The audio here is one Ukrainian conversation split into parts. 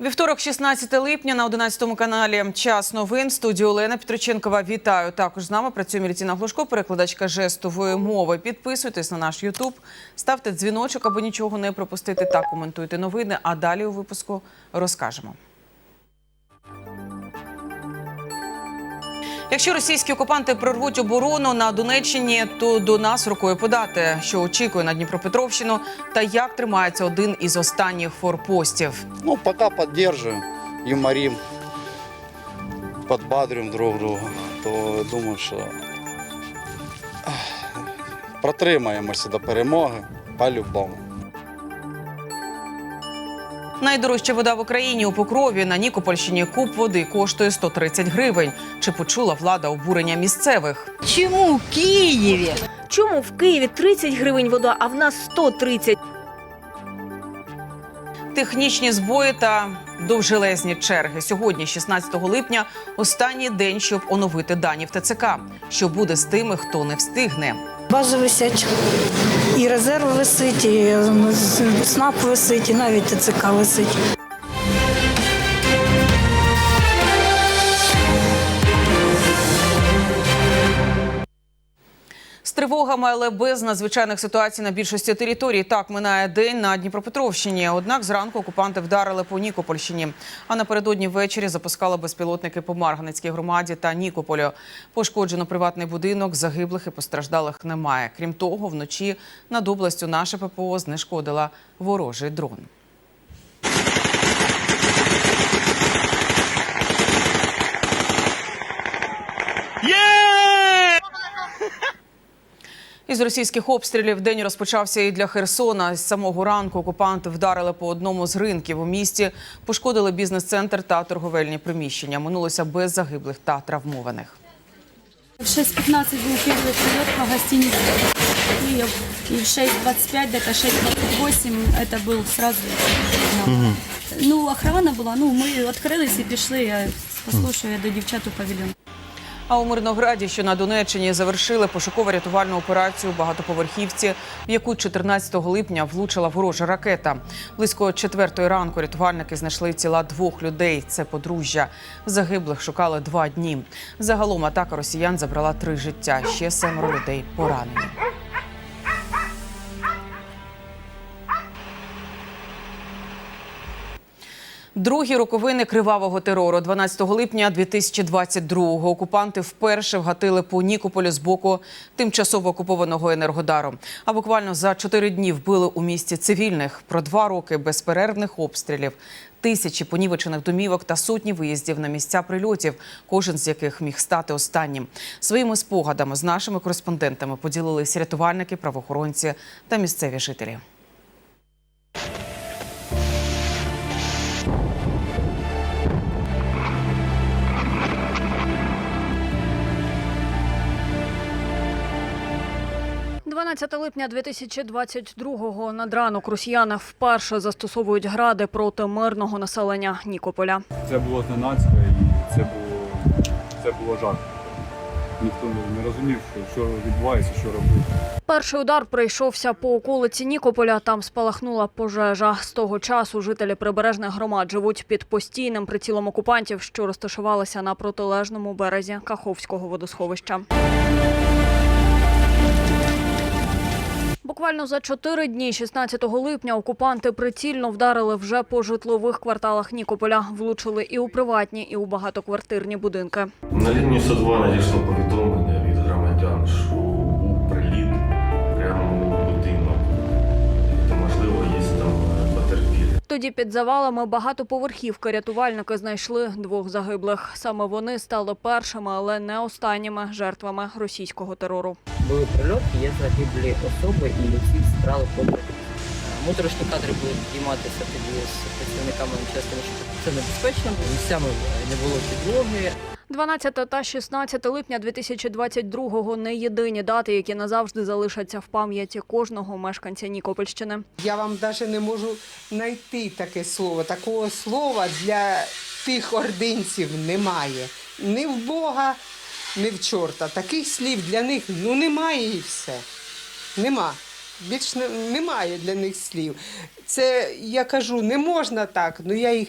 Вівторок, 16 липня на 11 каналі Час новин. Студію Олена Петриченкова. Вітаю. Також з нами працює Мілітіна Глушко, перекладачка жестової мови. Підписуйтесь на наш Ютуб, ставте дзвіночок, аби нічого не пропустити та коментуйте новини. А далі у випуску розкажемо. Якщо російські окупанти прорвуть оборону на Донеччині, то до нас рукою подати, що очікує на Дніпропетровщину, та як тримається один із останніх форпостів. Ну, пока поддерживаем, юморим, подбадрим друг друга, то думаю, що протримаємося до перемоги по-любому. Найдорожча вода в Україні у Покрові на Нікопольщині куб води коштує 130 гривень. Чи почула влада обурення місцевих? Чому в Києві? Чому в Києві 30 гривень вода, а в нас 130? Технічні збої та довжелезні черги. Сьогодні, 16 липня, останній день, щоб оновити дані в ТЦК. Що буде з тими, хто не встигне? Бази висять. І резерв висить, і СНАП висить, і навіть ТЦК висить. Тривогами, але без надзвичайних ситуацій на більшості територій. Так минає день на Дніпропетровщині. Однак зранку окупанти вдарили по Нікопольщині. А напередодні ввечері запускали безпілотники по Марганецькій громаді та Нікополю. Пошкоджено приватний будинок, загиблих і постраждалих немає. Крім того, вночі над областю наше ППО знешкодила ворожий дрон. Із російських обстрілів день розпочався і для Херсона. З самого ранку окупанти вдарили по одному з ринків у місті, пошкодили бізнес-центр та торговельні приміщення. Минулося без загиблих та травмованих. В 6.15 был первый прилет по гостинице. И, и в 6.25, где-то 6.28 это был сразу. сигнал. Ну, охрана була, ну, ми відкрились і пішли, я послушаю, я до дівчат у павільйон. А у Мирнограді, що на Донеччині, завершили пошуково-рятувальну операцію багатоповерхівці, в яку 14 липня влучила ворожа ракета. Близько четвертої ранку рятувальники знайшли тіла двох людей. Це подружжя. Загиблих шукали два дні. Загалом атака росіян забрала три життя. Ще семеро людей поранені. Другі роковини кривавого терору 12 липня 2022-го окупанти вперше вгатили по Нікополю з боку тимчасово окупованого енергодару. А буквально за чотири дні вбили у місті цивільних про два роки безперервних обстрілів, тисячі понівечених домівок та сотні виїздів на місця прильотів, кожен з яких міг стати останнім. Своїми спогадами з нашими кореспондентами поділились рятувальники, правоохоронці та місцеві жителі. – 12 липня 2022-го над ранок росіяни вперше застосовують гради проти мирного населення Нікополя. Це було зненацька і це було, це було жах. Ніхто не- розумів, що, що відбувається, що робити. Перший удар прийшовся по околиці Нікополя. Там спалахнула пожежа. З того часу жителі прибережних громад живуть під постійним прицілом окупантів, що розташувалися на протилежному березі Каховського водосховища. Буквально за чотири дні, 16 липня, окупанти прицільно вдарили вже по житлових кварталах Нікополя. Влучили і у приватні, і у багатоквартирні будинки. На лінію 102 надійшло повідомлення від громадян, що Тоді під завалами багатоповерхівки рятувальники знайшли двох загиблих. Саме вони стали першими, але не останніми жертвами російського терору. були прильоти, є загиблі особи і всі страли побрати. Моторошні кадри будуть підійматися тоді з працівниками частини, що це небезпечно, місцями не було підлоги. 12 та 16 липня 2022-го – не єдині дати, які назавжди залишаться в пам'яті кожного мешканця Нікопольщини. Я вам навіть не можу знайти таке слово. Такого слова для тих ординців немає. Ні в Бога, ні в чорта. Таких слів для них ну немає і все. Нема. Більш немає для них слів. Це я кажу, не можна так, ну я їх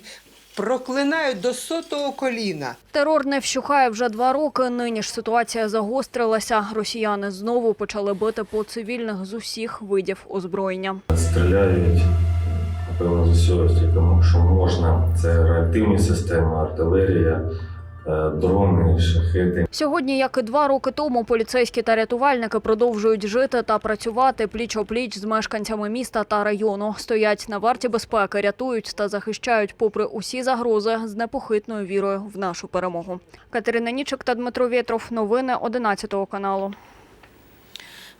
проклинають до сотого коліна. Терор не вщухає вже два роки. Нині ж ситуація загострилася. Росіяни знову почали бити по цивільних з усіх видів озброєння. Стріляють, напевно, з усього, що можна. Це реактивні системи, артилерія, дрони, шахети. Сьогодні, як і два роки тому, поліцейські та рятувальники продовжують жити та працювати пліч-опліч з мешканцями міста та району. Стоять на варті безпеки, рятують та захищають, попри усі загрози, з непохитною вірою в нашу перемогу. Катерина Нічик та Дмитро Вєтров. Новини 11 каналу.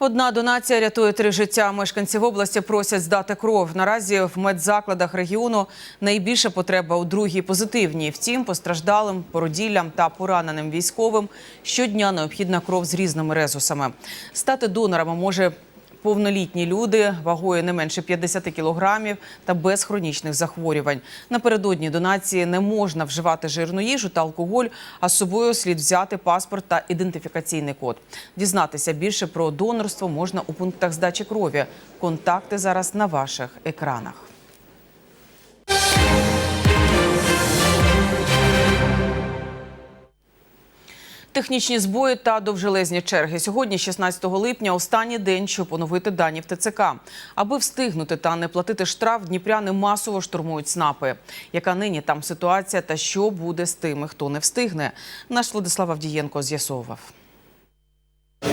Одна донація рятує три життя. Мешканців області просять здати кров. Наразі в медзакладах регіону найбільша потреба у другій позитивній. Втім, постраждалим, породіллям та пораненим військовим щодня необхідна кров з різними резусами. Стати донорами може повнолітні люди вагою не менше 50 кілограмів та без хронічних захворювань. Напередодні донації не можна вживати жирну їжу та алкоголь, а з собою слід взяти паспорт та ідентифікаційний код. Дізнатися більше про донорство можна у пунктах здачі крові. Контакти зараз на ваших екранах. Технічні збої та довжелезні черги. Сьогодні, 16 липня, останній день, щоб оновити дані в ТЦК. Аби встигнути та не платити штраф, дніпряни масово штурмують СНАПи. Яка нині там ситуація та що буде з тими, хто не встигне? Наш Владислав Авдієнко з'ясовував.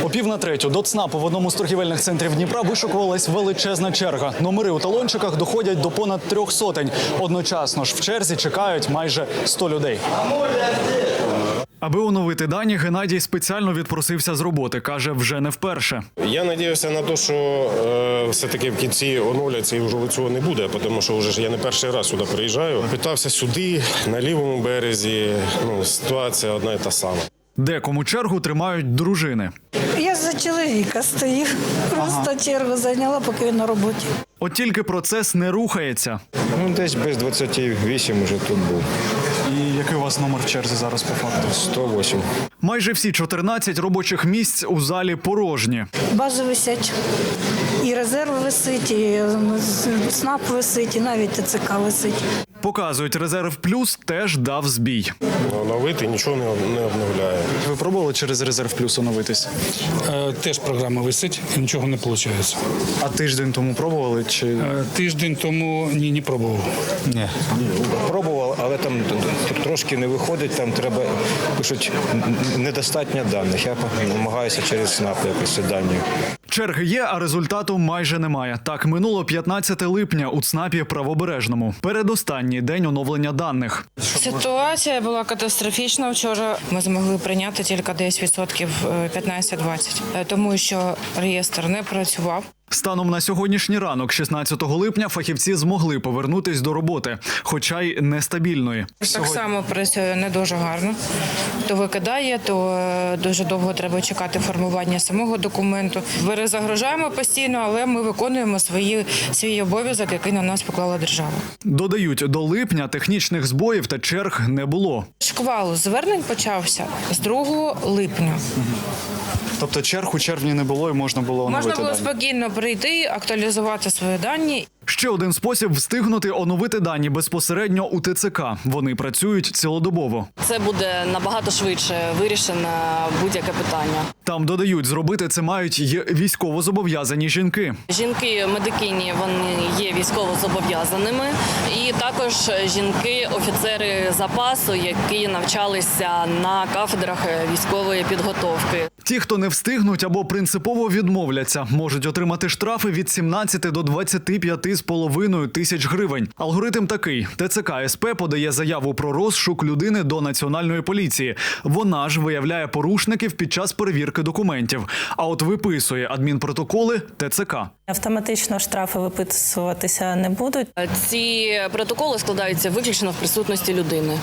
О пів на третю до ЦНАПу в одному з торгівельних центрів Дніпра вишукувалась величезна черга. Номери у талончиках доходять до понад трьох сотень. Одночасно ж в черзі чекають майже 100 людей. Аби оновити дані, Геннадій спеціально відпросився з роботи. каже, вже не вперше. Я надіявся на те, що е, все-таки в кінці оновляться і вже цього не буде, тому що вже ж я не перший раз сюди приїжджаю. Питався сюди, на лівому березі. Ну, ситуація одна і та сама. Декому чергу тримають дружини. Я за чоловіка стою. Просто чергу зайняла, поки він на роботі. От тільки процес не рухається. Ну, десь без 28 вже тут був. І який у вас номер в черзі зараз по факту? 108. Майже всі 14 робочих місць у залі порожні. Бази висять. І резерв висить, і СНАП висить, і навіть ТЦК висить. Показують резерв плюс теж дав збій. Оновити нічого не, не обновляє. Ви пробували через резерв плюс оновитись? Е, Теж програма висить і нічого не виходить. А тиждень тому пробували чи Е, Тиждень тому ні, не пробував. ні? Пробував, але там трошки не виходить, там треба пишуть недостатньо даних. Я намагаюся через СНАП якось дані. Черги є, а результату майже немає. Так минуло 15 липня у ЦНАПі правобережному. Передостанній день оновлення даних. Ситуація була катастрофічна. Вчора ми змогли прийняти тільки десь відсотків е, 15-20, е, тому що реєстр не працював. Станом на сьогоднішній ранок, 16 липня, фахівці змогли повернутись до роботи, хоча й нестабільної. Так само працює не дуже гарно. То викидає, то е, дуже довго треба чекати формування самого документу. Перезагружаємо постійно, але ми виконуємо свої свій обов'язок, який на нас поклала держава. Додають, до липня технічних збоїв та черг не було. Шквал звернень почався з 2 липня. Тобто черг у червні не було і можна було Можна було спокійно прийти, актуалізувати свої дані Ще один спосіб встигнути оновити дані безпосередньо у ТЦК. Вони працюють цілодобово. Це буде набагато швидше вирішено будь-яке питання. Там додають, зробити це мають й військовозобов'язані жінки. Жінки медикині вони є військово зобов'язаними, і також жінки, офіцери запасу, які навчалися на кафедрах військової підготовки. Ті, хто не встигнуть або принципово відмовляться, можуть отримати штрафи від 17 до 25 з половиною тисяч гривень. Алгоритм такий: ТЦК СП подає заяву про розшук людини до національної поліції. Вона ж виявляє порушників під час перевірки документів. А от виписує адмінпротоколи ТЦК. Автоматично штрафи виписуватися не будуть. Ці протоколи складаються виключно в присутності людини,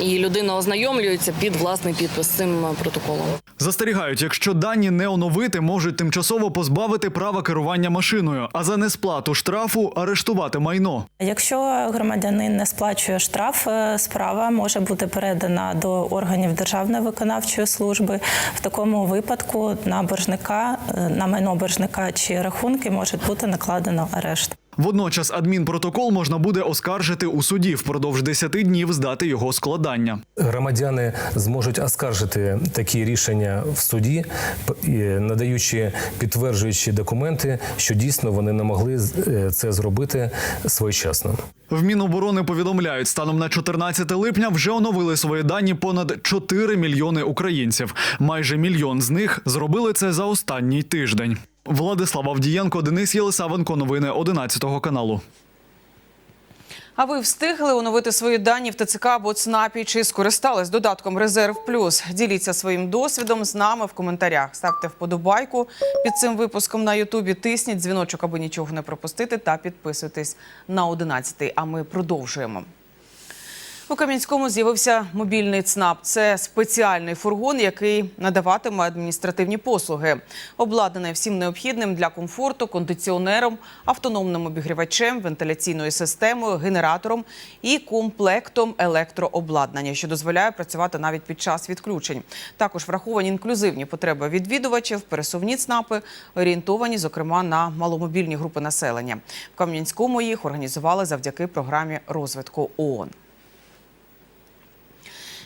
і людина ознайомлюється під власний підпис цим протоколом. Застерігають, якщо дані не оновити, можуть тимчасово позбавити права керування машиною, а за несплату штрафу арештувати майно. Якщо громадянин не сплачує штраф, е, справа може бути передана до органів Державної виконавчої служби. В такому випадку на боржника, е, на майно боржника чи рахунки може бути накладено арешт. Водночас адмінпротокол можна буде оскаржити у суді впродовж 10 днів здати його складання. Громадяни зможуть оскаржити такі рішення в суді, надаючи підтверджуючі документи, що дійсно вони не могли е, це зробити своєчасно. В Міноборони повідомляють, станом на 14 липня вже оновили свої дані понад 4 мільйони українців. Майже мільйон з них зробили це за останній тиждень. Владислав Авдієнко, Денис Єлисавенко. Новини 11 каналу. А ви встигли оновити свої дані в ТЦК або ЦНАПі чи скористались додатком Резерв Плюс? Діліться своїм досвідом з нами в коментарях. Ставте вподобайку під цим випуском на Ютубі. Тисніть дзвіночок, аби нічого не пропустити, та підписуйтесь на 11. А ми продовжуємо. У Кам'янському з'явився мобільний ЦНАП. Це спеціальний фургон, який надаватиме адміністративні послуги. Обладнаний всім необхідним для комфорту, кондиціонером, автономним обігрівачем, вентиляційною системою, генератором і комплектом електрообладнання, що дозволяє працювати навіть під час відключень. Також враховані інклюзивні потреби відвідувачів, пересувні ЦНАПи, орієнтовані, зокрема, на маломобільні групи населення. В Кам'янському їх організували завдяки програмі розвитку ООН.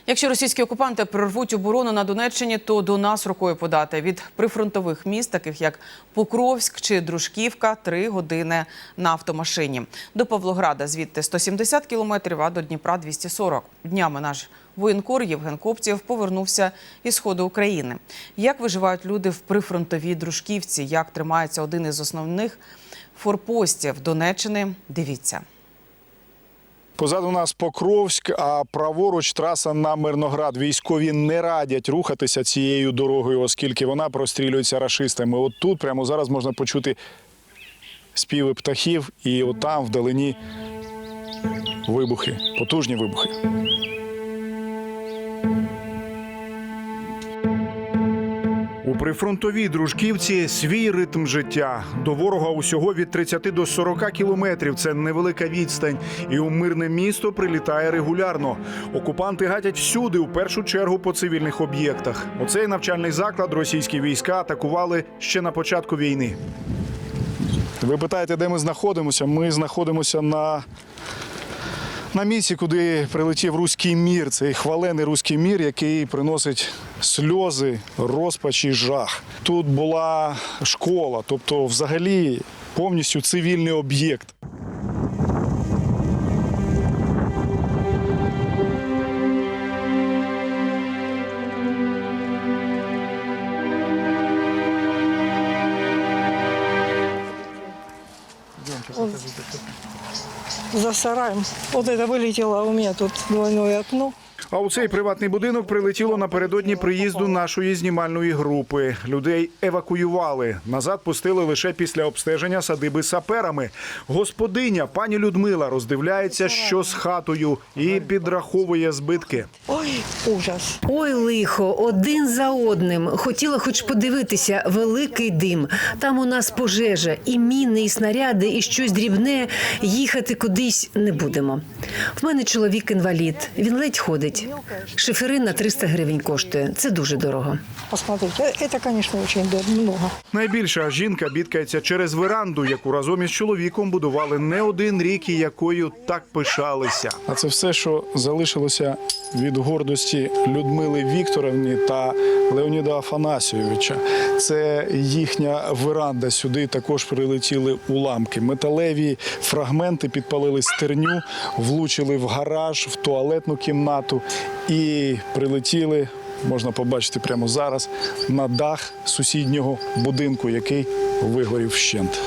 Якщо російські окупанти прорвуть оборону на Донеччині, то до нас рукою подати від прифронтових міст, таких як Покровськ чи Дружківка, три години на автомашині. До Павлограда звідти 170 кілометрів, а до Дніпра 240. Днями наш воєнкор Євген Копців повернувся із сходу України. Як виживають люди в прифронтовій Дружківці? Як тримається один із основних форпостів Донеччини? Дивіться. Позаду нас Покровськ, а праворуч траса на Мирноград. Військові не радять рухатися цією дорогою, оскільки вона прострілюється рашистами. От тут прямо зараз можна почути співи птахів, і от там вдалині вибухи, потужні вибухи. У прифронтовій дружківці свій ритм життя. До ворога усього від 30 до 40 кілометрів. Це невелика відстань. І у мирне місто прилітає регулярно. Окупанти гатять всюди, у першу чергу по цивільних об'єктах. Оцей навчальний заклад російські війська атакували ще на початку війни. Ви питаєте, де ми знаходимося? Ми знаходимося на на місці, куди прилетів руський мір, цей хвалений руський мір, який приносить сльози, розпач і жах. Тут була школа, тобто, взагалі, повністю цивільний об'єкт. За сараем. Вот это вылетело у меня тут двойное окно. А у цей приватний будинок прилетіло напередодні приїзду нашої знімальної групи. Людей евакуювали. Назад пустили лише після обстеження садиби саперами. Господиня пані Людмила роздивляється, що з хатою, і підраховує збитки. Ой, ужас. Ой, лихо, один за одним. Хотіла хоч подивитися, великий дим. Там у нас пожежа, і міни, і снаряди, і щось дрібне. Їхати кудись не будемо. В мене чоловік інвалід. Він ледь ходить. Шиферин на 300 гривень коштує. Це дуже дорого. Посмотрите, это, конечно, очень много. Найбільша жінка бідкається через веранду, яку разом із чоловіком будували не один рік і якою так пишалися. А це все, що залишилося від гордості Людмили Вікторовні та Леоніда Афанасійовича. Це їхня веранда. Сюди також прилетіли уламки. Металеві фрагменти підпалили стерню, влучили в гараж, в туалетну кімнату і прилетіли можна побачити прямо зараз на дах сусіднього будинку, який вигорів вщент.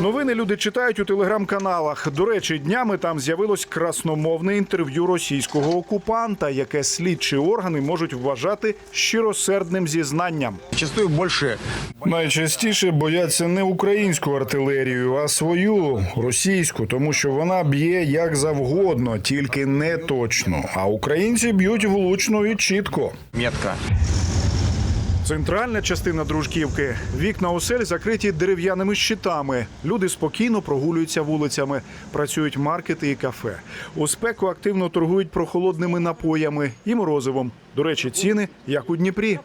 Новини люди читають у телеграм-каналах. До речі, днями там з'явилось красномовне інтерв'ю російського окупанта, яке слідчі органи можуть вважати щиросердним зізнанням. Зачастую більше Найчастіше бояться не українську артилерію, а свою російську, тому що вона б'є як завгодно, тільки не точно. А українці б'ють влучно і чітко. метка. Центральна частина дружківки. Вікна осель закриті дерев'яними щитами. Люди спокійно прогулюються вулицями, працюють маркети і кафе. У спеку активно торгують прохолодними напоями і морозивом. До речі, ціни як у Дніпрі.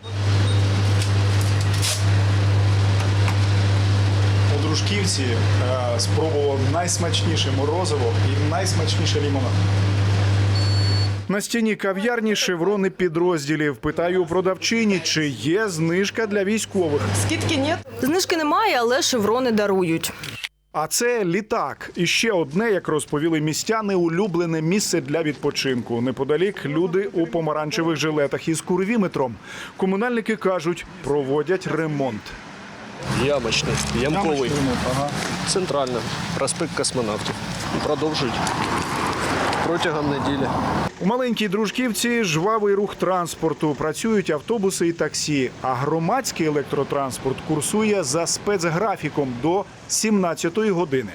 У дружківці е, спробував найсмачніше морозиво і найсмачніше лімонад. На стіні кав'ярні шеврони підрозділів. Питаю у продавчині, чи є знижка для військових. Скидки нет. Знижки немає, але шеврони дарують. А це літак. І ще одне, як розповіли містяни, улюблене місце для відпочинку. Неподалік люди у помаранчевих жилетах із курвіметром. Комунальники кажуть, проводять ремонт. Ямочний, ямковий. Центральна. Проспект космонавтів. Продовжують протягом неділі. У маленькій дружківці жвавий рух транспорту. Працюють автобуси і таксі. А громадський електротранспорт курсує за спецграфіком до 17-ї години.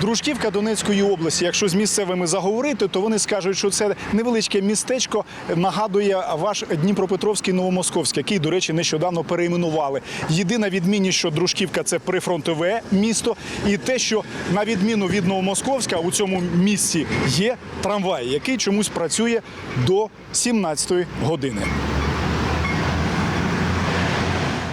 Дружківка Донецької області. Якщо з місцевими заговорити, то вони скажуть, що це невеличке містечко нагадує ваш Дніпропетровський Новомосковський, який, до речі, нещодавно перейменували. Єдина відмінність, що Дружківка це прифронтове місто, і те, що на відміну від Новомосковська у цьому місці є трамвай, який чомусь працює до 17-ї години.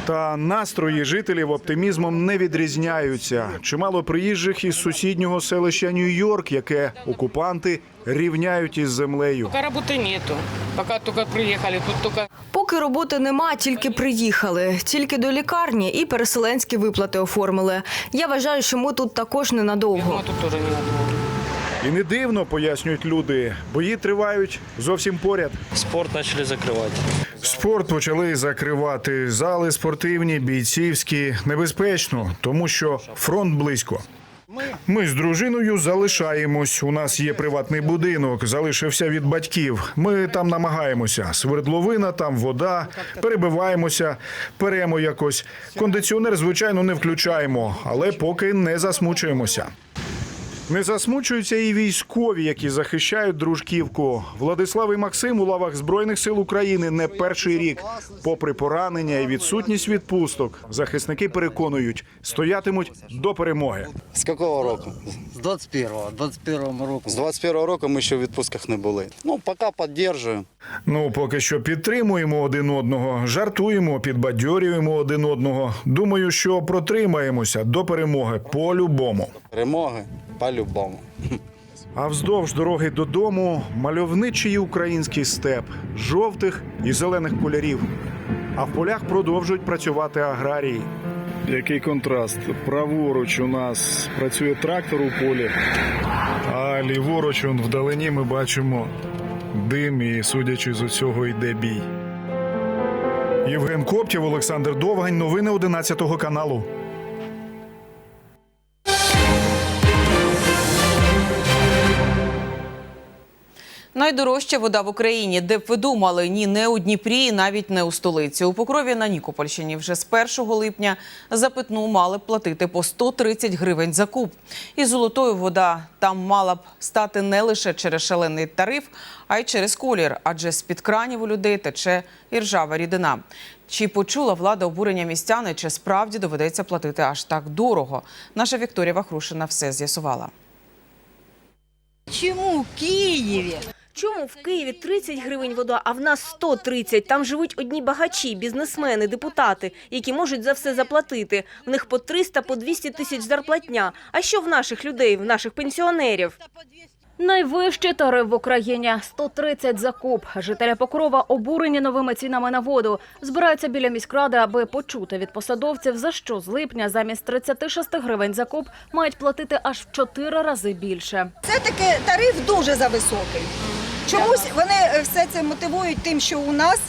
Та настрої жителів оптимізмом не відрізняються. Чимало приїжджих із сусіднього селища Нью-Йорк, яке окупанти рівняють із землею. Пока работы нету. Пока только приехали, тут только Поки роботи нема, тільки приїхали. Тільки до лікарні і переселенські виплати оформили. Я вважаю, що ми тут також ненадовго. тут тоже не. І не дивно пояснюють люди. Бої тривають зовсім поряд. Спорт почали закривати. Спорт почали закривати зали спортивні, бійцівські. Небезпечно, тому що фронт близько. Ми з дружиною залишаємось. У нас є приватний будинок, залишився від батьків. Ми там намагаємося. Свердловина, там вода, перебиваємося, перемо якось. Кондиціонер, звичайно, не включаємо, але поки не засмучуємося. Не засмучуються і військові, які захищають дружківку. Владислав і Максим у лавах збройних сил України не перший рік. Попри поранення і відсутність відпусток, захисники переконують, стоятимуть до перемоги. З якого року? З 21-го, 21-го року. З 21-го року ми ще в відпусках не були. Ну, поки підтримуємо. Ну, поки що підтримуємо один одного, жартуємо, підбадьорюємо один одного. Думаю, що протримаємося до перемоги по-любому. Перемоги по-любому. А вздовж дороги додому мальовничий український степ жовтих і зелених кольорів. А в полях продовжують працювати аграрії. Який контраст? Праворуч у нас працює трактор у полі, а ліворуч он вдалині ми бачимо дим і, судячи з усього, йде бій. Євген Коптєв, Олександр Довгань. Новини 11 каналу. Найдорожча вода в Україні, де б ви думали, ні, не у Дніпрі, і навіть не у столиці. У Покрові на Нікопольщині вже з 1 липня за питну мали б платити по 130 гривень за куб. І золотою вода там мала б стати не лише через шалений тариф, а й через колір, адже з-під кранів у людей тече іржава рідина. Чи почула влада обурення містяни, чи справді доведеться платити аж так дорого? Наша Вікторія Вахрушина все з'ясувала. Чому в Києві? Чому в Києві 30 гривень вода, а в нас 130? Там живуть одні багачі, бізнесмени, депутати, які можуть за все заплатити. В них по 300, по 200 тисяч зарплатня. А що в наших людей, в наших пенсіонерів? Найвищий тариф в Україні – 130 за куб. Жителі Покрова обурені новими цінами на воду. Збираються біля міськради, аби почути від посадовців, за що з липня замість 36 гривень за куб мають платити аж в 4 рази більше. Це таки тариф дуже зависокий. Чомусь вони е, все це мотивують тим, що у нас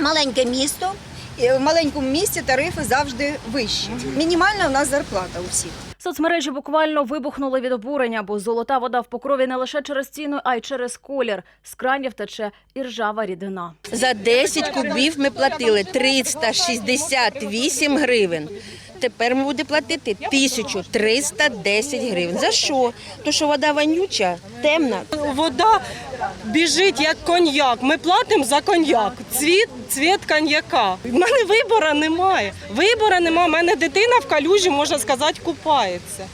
маленьке місто, і в маленькому місті тарифи завжди вищі. Мінімальна у нас зарплата у всіх. Соцмережі буквально вибухнули від обурення, бо золота вода в Покрові не лише через ціну, а й через колір. З кранів тече іржава рідина. За 10 кубів ми платили 368 гривень. Тепер ми будемо платити 1310 гривень. За що? Тому що вода вонюча, темна. Вода біжить як коньяк. Ми платимо за коньяк. Цвіт, цвіт коньяка. У мене вибору немає. Вибору немає. У мене дитина в калюжі, можна сказати, купається.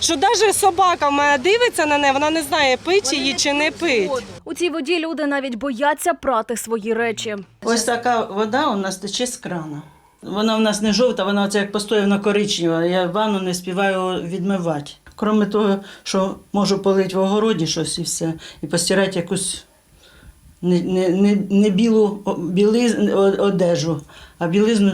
Що навіть собака в мене дивиться на неї, вона не знає, пить її чи не пить. У цій воді люди навіть бояться прати свої речі. Ось така вода у нас тече з крана. Вона в нас не жовта, вона оце як постоянно коричнева. Я ванну не співаю відмивати. Крім того, що можу полити в огороді щось і все, і постирати якусь не, не, не, не білу білиз, одежу, а білизну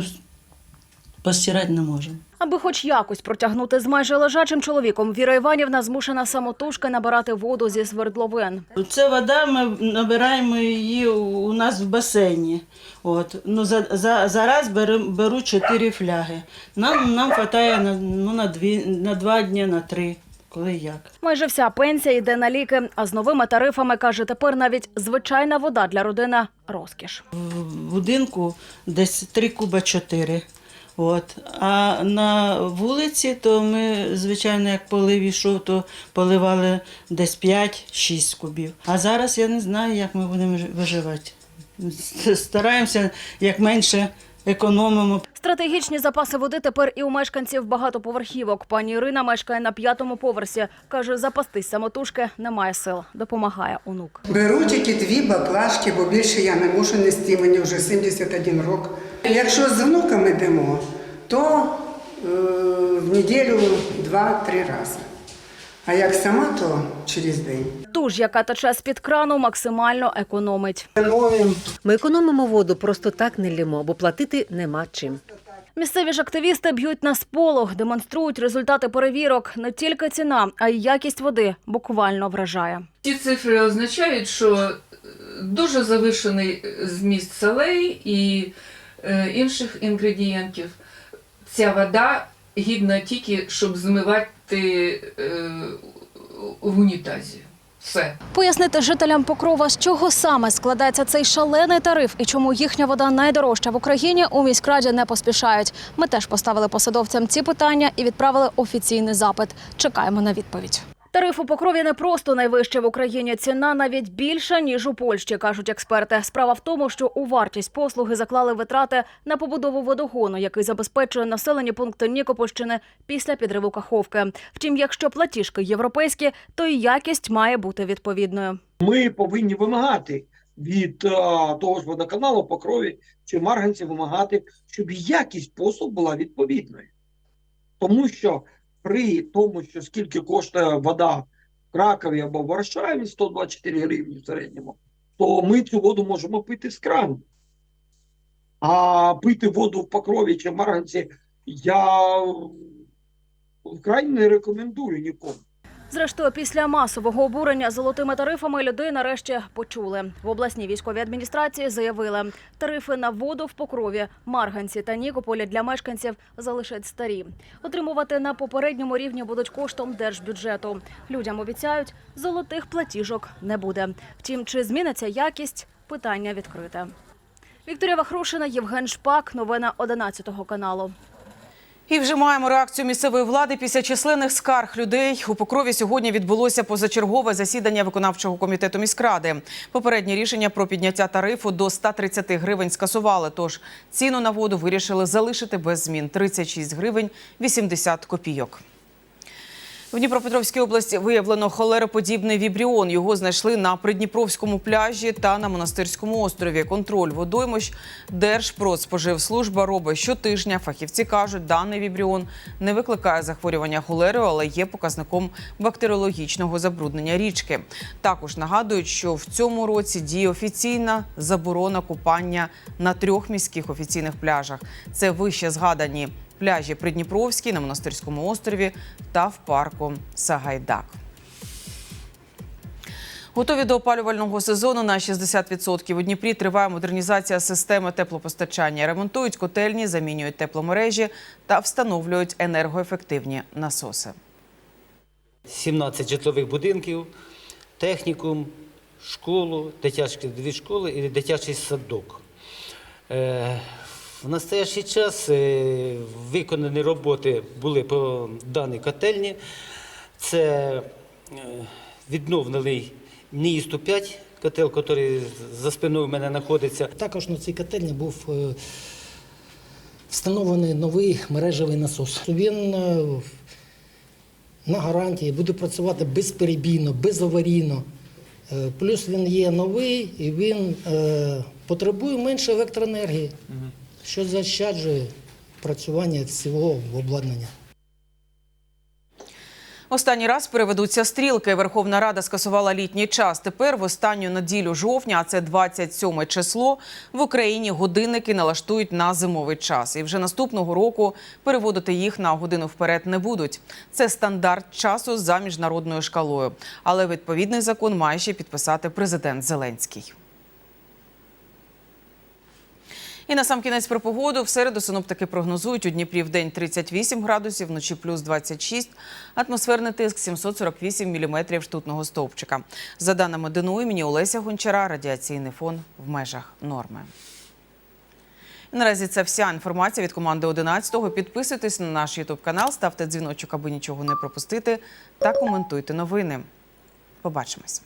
постирати не можу. Аби хоч якось протягнути з майже лежачим чоловіком, Віра Іванівна змушена самотужки набирати воду зі свердловин. Це вода, ми набираємо її у нас в басейні. От. Ну, за, за, зараз беру, беру 4 фляги. Нам, нам вистачає на, ну, на, дві, на два дні, на три, коли як. Майже вся пенсія йде на ліки, а з новими тарифами, каже, тепер навіть звичайна вода для родини – розкіш. В будинку десь 3 куба 4. От. А на вулиці, то ми, звичайно, як полив ішов, то поливали десь 5-6 кубів. А зараз я не знаю, як ми будемо виживати. Стараємося як менше економимо. Стратегічні запаси води тепер і у мешканців багатоповерхівок. Пані Ірина мешкає на п'ятому поверсі. Каже, запастись самотужки немає сил. Допомагає онук. Беру тільки дві баклажки, бо більше я не можу нести, мені вже 71 рік. Якщо з внуками йдемо, то е, в неділю два-три рази. А як сама, то через день. Ту ж, яка тече з-під крану, максимально економить. Ми економимо воду, просто так не лємо, бо платити нема чим. Місцеві ж активісти б'ють на сполох, демонструють результати перевірок. Не тільки ціна, а й якість води буквально вражає. Ці цифри означають, що дуже завишений зміст солей і інших інгредієнтів. Ця вода гідна тільки, щоб змивати е, в унітазі. Все. Пояснити жителям Покрова, з чого саме складається цей шалений тариф і чому їхня вода найдорожча в Україні, у міськраді не поспішають. Ми теж поставили посадовцям ці питання і відправили офіційний запит. Чекаємо на відповідь. Тариф у Покрові не просто найвища в Україні. Ціна навіть більша ніж у Польщі, кажуть експерти. Справа в тому, що у вартість послуги заклали витрати на побудову водогону, який забезпечує населені пункти Нікопольщини після підриву Каховки. Втім, якщо платіжки європейські, то й якість має бути відповідною. Ми повинні вимагати від е, того ж водоканалу по крові чи марганців вимагати, щоб якість послуг була відповідною. Тому що при тому, що скільки коштує вода в Кракові або в Варшаві 124 гривні в середньому, то ми цю воду можемо пити з крану. А пити воду в Покрові чи Марганці я вкрай не рекомендую нікому. Зрештою, після масового обурення золотими тарифами людей нарешті почули. В обласній військовій адміністрації заявили, тарифи на воду в Покрові, Марганці та Нікополі для мешканців залишать старі. Отримувати на попередньому рівні будуть коштом держбюджету. Людям обіцяють, золотих платіжок не буде. Втім, чи зміниться якість – питання відкрите. Вікторія Вахрушина, Євген Шпак. Новина 11 каналу. І вже маємо реакцію місцевої влади після численних скарг людей. У Покрові сьогодні відбулося позачергове засідання виконавчого комітету міськради. Попереднє рішення про підняття тарифу до 130 гривень скасували. Тож ціну на воду вирішили залишити без змін 36 гривень 80 копійок. В Дніпропетровській області виявлено холероподібний вібріон. Його знайшли на Придніпровському пляжі та на монастирському острові. Контроль водоймищ Держпродспоживслужба робить щотижня. Фахівці кажуть, даний вібріон не викликає захворювання холерою, але є показником бактеріологічного забруднення річки. Також нагадують, що в цьому році діє офіційна заборона купання на трьох міських офіційних пляжах. Це вище згадані пляжі Придніпровський на монастирському острові та в парку Сагайдак. Готові до опалювального сезону на 60%. У Дніпрі триває модернізація системи теплопостачання. Ремонтують котельні, замінюють тепломережі та встановлюють енергоефективні насоси. 17 житлових будинків, технікум, школу, дитячі дві школи і дитячий садок. В настоящий час е, виконані роботи були по даній котельні. Це е, відновлений НІІ 5 котел, який за спиною в мене знаходиться. Також на цій котельні був е, встановлений новий мережевий насос. Він на гарантії буде працювати безперебійно, безаварійно. Плюс він є новий і він потребує менше електроенергії. Що заощаджує працювання цього обладнання. Останній раз переведуться стрілки. Верховна Рада скасувала літній час. Тепер в останню неділю жовтня, а це 27 число, в Україні годинники налаштують на зимовий час. І вже наступного року переводити їх на годину вперед не будуть. Це стандарт часу за міжнародною шкалою. Але відповідний закон має ще підписати президент Зеленський. І на сам кінець про погоду. В середу синоптики прогнозують у Дніпрі в день 38 градусів, вночі плюс 26, атмосферний тиск 748 міліметрів штутного стовпчика. За даними ДНУ імені Олеся Гончара, радіаційний фон в межах норми. Наразі це вся інформація від команди 11-го. Підписуйтесь на наш ютуб канал, ставте дзвіночок, аби нічого не пропустити, та коментуйте новини. Побачимось.